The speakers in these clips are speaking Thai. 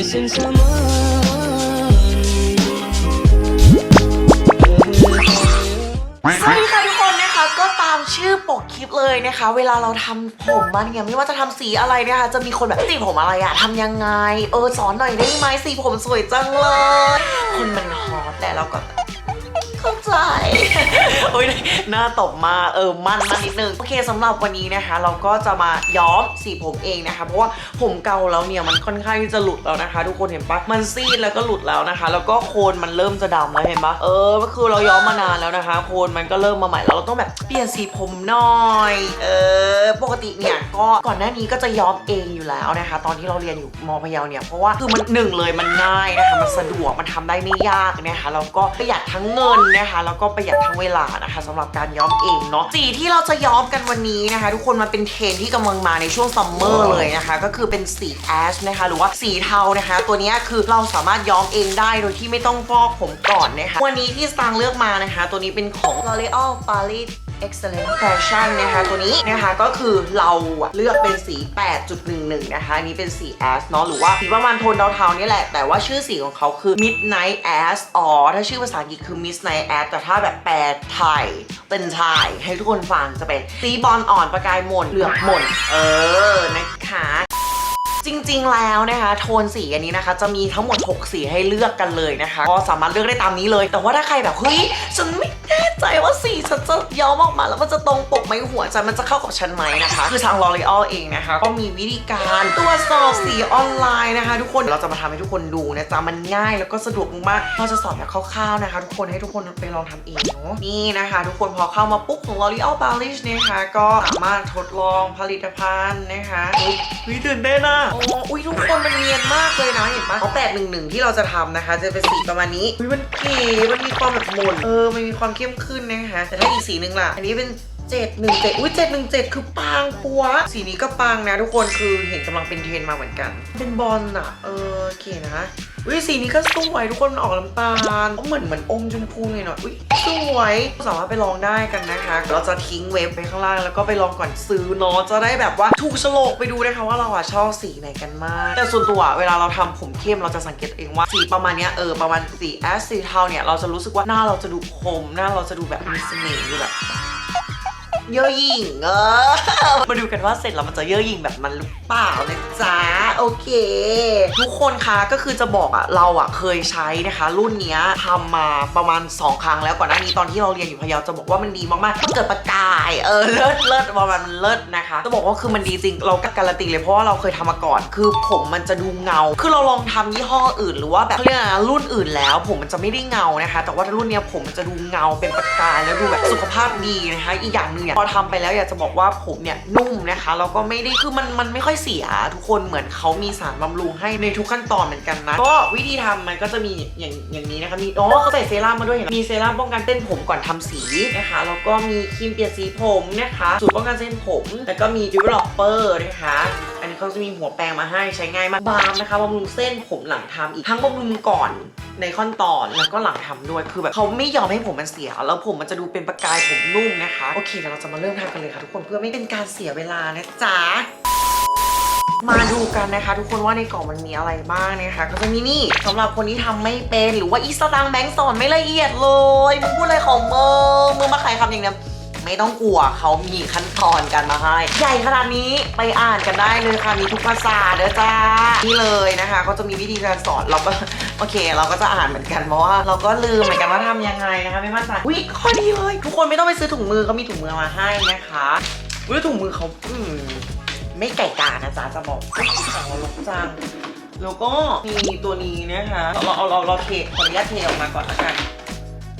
missing someone. สวัสดีค่ะทุกคนนะคะก็ตามชื่อปกคลิปเลยนะคะ เวลาเราทำผมมันเนี่ยไม่ว่าจะทำสีอะไรนะคะ จะมีคนแบบสีผมอะไรอะทำยังไง เออสอนหน่อยได้ไหมสีผมสวยจังเลย คนมันฮอตแต่เราก็ เข้าใจโอ้ยหน้าตบมาเออมั่นมานิดนึงโอเคสำหรับวันนี้นะคะ เราก็จะมาย้อมสีผมเองนะคะ เพราะว่าผมเก่าแล้วเนี่ยมันค่อนข้างที่จะหลุดแล้วนะคะ ทุกคนเห็นปะมันซีดแล้วก็หลุดแล้วนะคะ แล้วก็โคนมันเริ่มจะดำแล้วเห็นปะเออก็คือเราย้อมมานานแล้วนะคะ โคนมันก็เริ่มมาใหม่แล้วเราต้องแบบเปลี่ยนสีผมหน่อยเออปกติเนี่ยก็ก่อนหน้านี้ก็จะย้อมเองอยู่แล้วนะคะ ตอนที่เราเรียนอยู่มพะเยาเนี่ยเพราะว่าคือมันหนึ่งเลยมันง่ายนะคะมันสะดวกมันทำได้ไม่ยากนะคะแล้วก็ประหยัดทั้งเงินนะคะแล้วก็ประหยัดทั้งเวลานะคะสำหรับการย้อมเองเนาะสีที่เราจะย้อมกันวันนี้นะคะ ทุกคนมันเป็นเทรนที่กำลังมาในช่วงซัมเมอร์เลยนะคะ ก็คือเป็นสีแอชนะคะหรือว่าสีเทานะคะ ตัวนี้คือเราสามารถย้อมเองได้โดยที่ไม่ต้องฟอกผมก่อนนะคะวันนี้ที่สตางเลือกมานะคะ ตัวนี้เป็นของ L'Oreal Paris Excellent Fashion นะคะตัวนี้นะคะก็คือเราเลือกเป็นสี 8.11 นะคะอันนี้เป็นสี Ash เนาะหรือว่าสีประมาณโทนเทาๆนี่แหละ แต่ว่าชื่อสีของเขาคือ Midnight Ash อ๋อถ้าชื่อภาษาอังกฤษคือ Midnight Ash แต่ถ้าแบบแปลไทยเป็นไทยให้ทุกคนฟังจะเป็นสีบอลอ่อนประกายหม่นเหลือบหม่นเออนะคะจริงๆ แล้วนะคะโทนสีอันนี้นะคะ จะมีทั้งหมด 6 สีให้เลือกกันเลยนะคะ ก็สามารถเลือกได้ตามนี้เลย แต่ว่าถ้าใครแบบเฮ้ยฉันไม่ น่ใจว่าสีฉันจะย้อมออกมาแล้วมันจะตรงปกไหมหัวใจมันจะเข้ากับฉันไหมนะคะ คือทาง L'Oreal เองนะคะ ก็มีวิธีการตรวจสอบสีออนไลน์นะคะ ทุกคนเราจะมาทำให้ทุกคนดูนะจ๊ะมันง่ายแล้วก็สะดวกมากๆเราจะสอนแบบคร่าวๆนะคะ ทุกคนให้ทุกคนไปลองทำเองเนาะนี่นะคะ ทุกคนพอเข้ามาปุ๊บของ L'Oreal Paris นะคะก็สามารถทดลองผลิตภัณฑ์นะคะอุ๊ยเฮ้ยตื่นเต้นอะโอ้อุ้ยทุกคนมันเนียนมากเลยนะเห็นปะเอาแปดหนึ่งหนึ่งที่เราจะทำนะคะ จะเป็นสีประมาณนี้อุ้ยมันเก๋มันมีความแบบหมุนเออมันมีความเข้มขึ้นนะคะ แต่ถ้าอีกสีหนึ่งล่ะ อันนี้เป็น 717อุ้ย717 คือปังปัว สีนี้ก็ปังนะทุกคนคือเห็นกำลังเป็นเทรนมาเหมือนกัน เป็นบอลอะเออโอเก๋นะอุ้ยสีนี้ก็สวยทุกคนมันออกน้ำตาลอ๋อเหมือนเหมือนอมชมพูหน่อยหน่อยอุ้ยสวยสามารถไปลองได้กันนะคะเราจะทิ้งเว็บไปข้างล่างแล้วก็ไปลองก่อนซื้อเนาะจะได้แบบว่าถูกโฉลกไปดูนะคะว่าเราอะชอบสีไหนกันมาก แต่ส่วนตัวเวลาเราทำผมเข้มเราจะสังเกตเองว่าสีประมาณเนี้ยเออประมาณสีแอสสีเทาเนี่ยเราจะรู้สึกว่าหน้าเราจะดูคมหน้าเราจะดูแบบมีเสน่ห์ดูแบบ เย่อหยิ่งเออมาดูกันว่าเสร็จแล้วมันจะเย่อหยิ่งแบบมันหรือเปล่านะจ๊ะโอเค ทุกคนคะก็คือจะบอกอะเราอะเคยใช้นะคะ รุ่นเนี้ยทำมาประมาณ 2 ครั้งแล้วก่อนหน้านี้ตอนที่เราเรียนอยู่พะเยาจะบอกว่ามันดีมากๆมันเกิดประกายเออเลิศเลิศประมาณมันเลิศนะคะ จะบอกว่าคือมันดีจริงเราก็การันตีเลยเพราะว่าเราเคยทำมาก่อน คือผมมันจะดูเงา คือเราลองทำยี่ห้ออื่น หรือว่าแบบเรียกอะไรนะรุ่นอื่นแล้ว ผมมันจะไม่ได้เงานะคะ แต่ว่ารุ่นเนี้ยผมมันจะดูเงาเป็นประกายแล้วดูแบบสุขภาพดีนะคะ อีกอย่างหนึ่งเนี่ยอทำไปแล้วอยากจะบอกว่าผมเนี่ยนุ่มนะคะแล้วก็ไม่ได้คือมันมันไม่ค่อยเสียทุกคนเหมือนเขามีสารบำรุงให้ในทุกขั้นตอนเหมือนกันนะก็วิธีทำมันก็จะมีอย่างอย่างนี้นะคะมีอ๋อเขาใส่เซรั่มมาด้วยเห็นมมีเซรั่มป้องกันเส้นผมก่อนทำสีนะคะแล้วก็มีครีมเปลี่ยนสีผมนะคะสูตรป้องกันเส้นผมแล้วก็มีดิวลอปเปอร์นะคะอันนี้เขาจะมีหัวแปรงมาให้ใช้ง่ายมากบาล์มนะคะบำรุงเส้นผมหลังทำอีกทั้งบำรุงก่อน ในขั้นตอนแล้วก็หลังทำด้วยคือแบบเขาไม่ยอมให้ผมมันเสีย แล้วผมมันจะดูเป็นประกายผมนุ่มนะคะ โอเคเดี๋ยวเราจะมาเริ่มทำกันเลยค่ะทุกคนเพื่อไม่เป็นการเสียเวลานะจ๊ะมาดูกันนะคะทุกคนว่าในกล่องมันมีอะไรบ้างนะคะ ก็จะมีนี่สำหรับคนที่ทำไม่เป็นหรือว่าอีสตางแบงค์สอนไม่ละเอียดเลยมึงพูดอะไรของมึงมึงมาขายคำอย่างเดียว ไม่ต้องกลัวเขามีขั้นตอนกันมาให้ ใหญ่ขนาดนี้ไปอ่านกันได้เลยค่ะมีทุกภาษาเด้อจ้านี่เลยนะคะเขาจะมีวิธีการสอนเราก็โอเค เราก็จะอ่านเหมือนกันเพราะว่าเราก็ลืมเหมือนกันว่าทำยังไงนะคะไม่มั่นใจวิข้อดีเลยทุกคนไม่ต้องไปซื้อถุงมือเขามีถุงมือมาให้นะคะวิถุงมือเขาอืมไม่ไก่กานะจ๊ะจะบอกเราลกจังแล้วก็มีตัวนี้นะคะเราเราเราเราเทขออนุญาตเทออกมาก่อนละกัน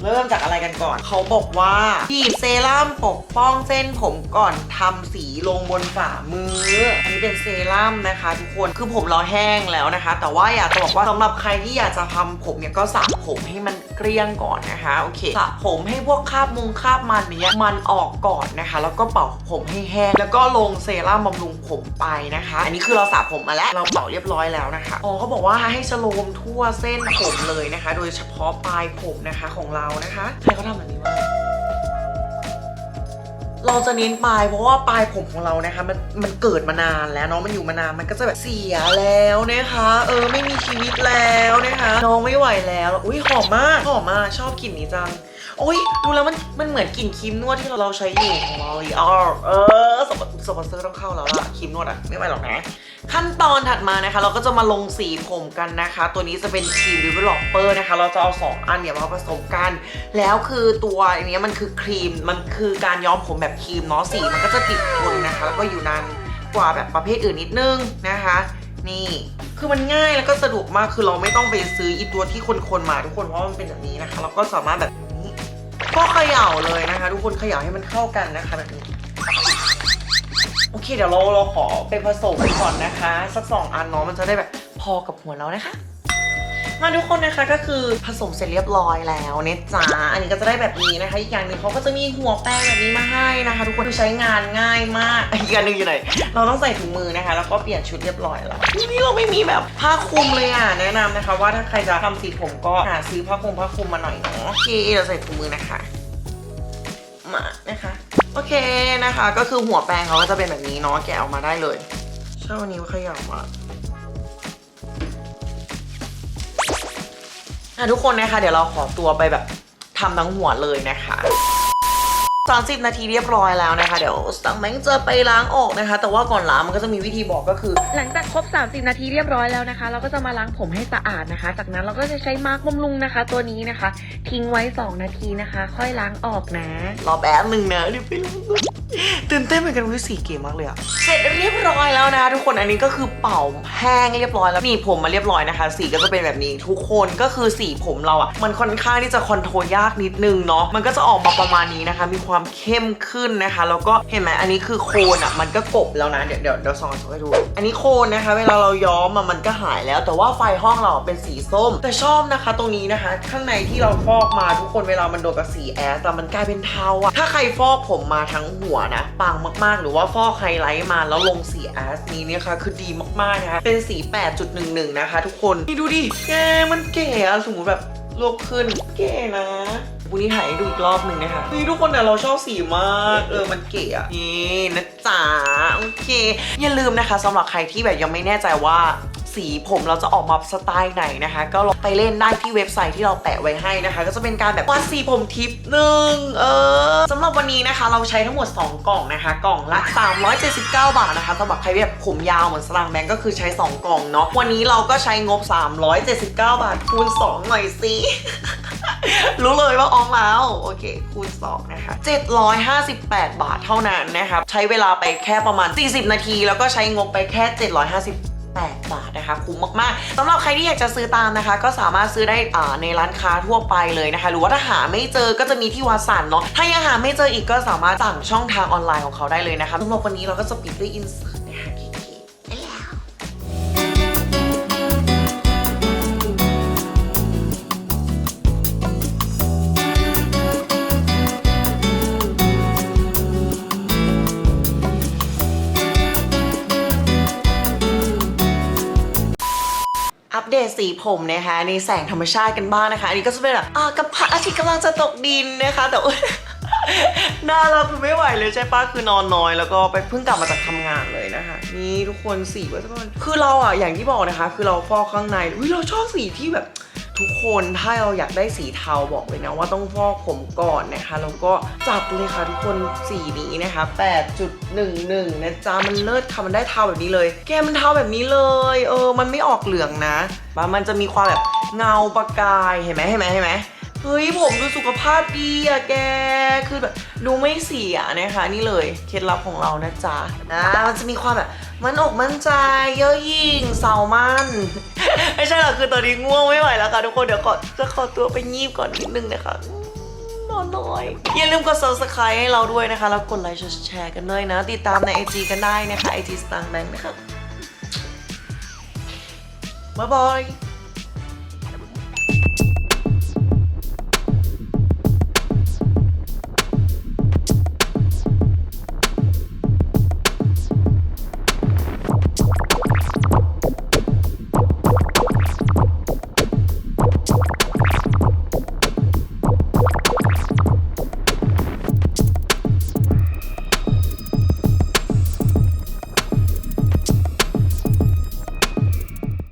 เริ่มจากอะไรกันก่อน เขาบอกว่าฉีดเซรั่มปกป้องเส้นผมก่อนทำสีลงบนฝ่ามือ อันนี้เป็นเซรั่มนะคะ ทุกคนคือผมเราแห้งแล้วนะคะ แต่ว่าอยากจะบอกว่าสำหรับใครที่อยากจะทำผมเนี่ยก็สระผมให้มันเกลี้ยงก่อนนะคะโอเคสระผมให้พวกคราบมุงคราบมันเนี้ยมันออกก่อนนะคะ แล้วก็เป่าผมให้แห้งแล้วก็ลงเซรั่มบำรุงผมไปนะคะ อันนี้คือเราสระผมมาแล้วเราเป่าเรียบร้อยแล้วนะคะอ๋อเขาบอกว่าให้สโลมทั่วเส้นผมเลยนะคะ โดยเฉพาะปลายผมนะคะของเรานะคะใครเขาทำแบบนี้วะเราจะเน้นปลายเพราะว่าปลายผมของเรานะคะมันมันเกิดมานานแล้วเนาะมันอยู่มานานมันก็จะแบบเสียแล้วนะคะ เออไม่มีชีวิตแล้วนะคะน้องไม่ไหวแล้วอุ้ยหอมมากหอมมากชอบกลิ่นนี้จังโอ้ยดูแล้วมันมันเหมือนกลิ่นครีมนวดที่เราใช้อยู่ของเราเลยอ๋อเออสปอนสปอนเซอร์ต้องเข้าแล้วล่ะครีมนวดอะไม่ไหวหรอกนะ ขั้นตอนถัดมานะคะ เราก็จะมาลงสีผมกันนะคะ ตัวนี้จะเป็นครีม developer นะคะ เราจะเอา 2 อันเนี่ยมาผสมกัน แล้วคือตัวอันนี้มันคือครีมมันคือการย้อมผมแบบครีมเนาะสีมันก็จะติดทนนะคะ แล้วก็อยู่นานกว่าแบบประเภทอื่นนิดนึงนะคะ นี่คือมันง่ายแล้วก็สะดวกมากคือเราไม่ต้องไปซื้ออีตัวที่คนๆมาทุกคนเพราะมันเป็นแบบนี้นะคะ เราก็สามารถแบบนี้ก็เขย่าเลยนะคะ ทุกคนเขย่าให้มันเข้ากันนะคะแบบนี้ โอเค เดี๋ยวเราเราขอไปผสมก่อนนะคะ สักสองอันเนาะมันจะได้แบบพอกับหัวเรานะคะ มาทุกคนนะคะก็คือผสมเสร็จเรียบร้อยแล้วเนยจ้าอันนี้ก็จะได้แบบนี้นะคะ อีกอย่างหนึ่งเขาก็จะมีหัวแป้งแบบนี้มาให้นะคะ ทุกคนคือใช้งานง่ายมากอีกอย่างหนึ่งอยู่ไหนเราต้องใส่ถุงมือนะคะ แล้วก็เปลี่ยนชุดเรียบร้อยแล้วนี่เราไม่มีแบบผ้าคลุมเลยอะแนะนำนะคะ ว่าถ้าใครจะทำสีผมก็หาซื้อผ้าคลุมผ้าคลุมมาหน่อยเนาะโอเคเราใส่ถุงมือนะคะ มานะคะ โอเคนะคะ ก็คือหัวแปรงเขาก็จะเป็นแบบนี้เนาะแกะออกมาได้เลยเช่านี้วขยับมาอะทุกคนนะคะ เดี๋ยวเราขอตัวไปแบบทำทั้งหัวเลยนะคะ 30 นาทีเรียบร้อยแล้วนะคะ เดี๋ยวสังแมงจะไปล้างออกนะคะ แต่ว่าก่อนล้างมันก็จะมีวิธีบอกก็คือ หลังจากครบ 30 นาทีเรียบร้อยแล้วนะคะ เราก็จะมาล้างผมให้สะอาดนะคะ จากนั้นเราก็จะใช้มาร์กบำรุงนะคะ ตัวนี้นะคะ ทิ้งไว้ 2 นาทีนะคะ ค่อยล้างออกนะรอแป๊บหนึ่งนะเดี๋ยวไปล้างก่อน ตื่นเต้นเหมือนกันวิสีเก๋มากเลยอะเสร็จเรียบร้อยแล้วนะ ทุกคนอันนี้ก็คือเป่าแห้งเรียบร้อยแล้วนี่ผมมาเรียบร้อยนะคะ สีก็จะเป็นแบบนี้ทุกคนก็คือสีผมเราอะมันค่อนข้างที่จะคอนโทรลยากนิดนึงเนาะมันก็จะออกมาประมาณนี้นะคะ มีความเข้มขึ้นนะคะ แล้วก็เห็นไหมอันนี้คือโคนอะมันก็กบแล้วนะเดี๋ยวเดี๋ยวเดี๋ยวส่องให้ดู อันนี้โคนนะคะ เวลาเราย้อมมันก็หายแล้ว แต่ว่าไฟห้องเราเป็นสีส้ม แต่ชอบนะคะตรงนี้นะคะ ข้างในที่เราฟอกมาทุกคนเวลามันโดนกับสีแอสแต่มันกลายเป็นเทาอะถ้าใครฟอกผมมาทั้งหัวนะปังมากๆ หรือว่าฟอกไฮไลท์มาแล้วลงสีแอสนี้เนี่ยค่ะคือดีมากๆนะคะเป็นสี 8.11 นะคะ ทุกคนนี่ดูดิแกมันเก๋อะสมมติแบบรวบขึ้นเก๋นะวันนี้ถ่ายให้ดูอีกรอบหนึ่งนะคะนี่ทุกคนเนี่ยเราชอบสีมากเออมันเก๋อะนี่นะจ๊ะโอเค อย่าลืมนะคะสำหรับใครที่แบบยังไม่แน่ใจว่า สีผมเราจะออกมาสไตล์ไหนนะคะ ก็ลองไปเล่นได้ที่เว็บไซต์ที่เราแปะไว้ให้นะคะ ก็จะเป็นการแบบวาดสีผมทิปหนึ่งเออสำหรับวันนี้นะคะ เราใช้ทั้งหมด 2 กล่องนะคะ กล่องละ 379 บาทนะคะสำหรับใครแบบผมยาวเหมือนสลางแบงก์ก็คือใช้ 2 กล่องเนาะวันนี้เราก็ใช้งบ 379 บาทคูณ 2 หน่อยสิรู้เลยว่าอองแล้ว โอเค คูณ 2 นะคะ 758 บาทเท่านั้นนะคะใช้เวลาไปแค่ประมาณ 40 นาที แล้วก็ใช้งบไปแค่ 750 8 บาทนะคะ คุ้มมากๆสำหรับใครที่อยากจะซื้อตามนะคะ ก็สามารถซื้อได้ในร้านค้าทั่วไปเลยนะคะ หรือว่าถ้าหาไม่เจอก็จะมีที่วัดสันเนาะถ้ายังหาไม่เจออีกก็สามารถสั่งช่องทางออนไลน์ของเขาได้เลยนะคะสำหรับวันนี้เราก็จะปิดด้วยอินเสิร์ เดตสีผมนะคะในแสงธรรมชาติกันบ้างนะคะ อันนี้ก็จะเป็นแบบอ่ากับพระอาทิตย์กำลังจะตกดินนะคะ แต่ว่าหน้าเราคือไม่ไหวเลยใช่ปะคือนอนน้อย แล้วก็ไปเพิ่งกลับมาจากทำงานเลยนะคะ นี่ทุกคนสีว่าทุกคนคือเราอะอย่างที่บอกนะคะ คือเราฟอกข้างในอุ้ยเราชอบสีที่แบบ ทุกคนถ้าเราอยากได้สีเทาบอกเลยนะว่าต้องฟอกผมก่อนนะคะแล้วก็จัดเลยค่ะทุกคนสีนี้นะคะ 8.11 นะจ๊ะมันเลิศค่ะมันได้เทาแบบนี้เลย แกมันเทาแบบนี้เลย เออ มันไม่ออกเหลืองนะมันจะมีความแบบเงาประกายเห็นไหมเห็นไหมเห็นไหมเฮ้ยผมดูสุขภาพดีอะแก คือแบบดูไม่เสียนะคะ นี่เลยเคล็ดลับของเรานะจ๊ะนะมันจะมีความแบบมันอกมั่นใจเยอะยิ่งเศร้ามัน ไม่ใช่หรอกคือตอนนี้ง่วงไม่ไหวแล้วค่ะทุกคนเดี๋ยวก่อนจะขอตัวไปงีบก่อนนิดนึงนะคะนอนน้อย อย่าลืมกด subscribe ให้เราด้วยนะคะ แล้วกดไลค์แชร์กันด้วยนะ ติดตามใน IG กันได้นะคะ IG สตางค์แบงค์นะคะบ๊ายบาย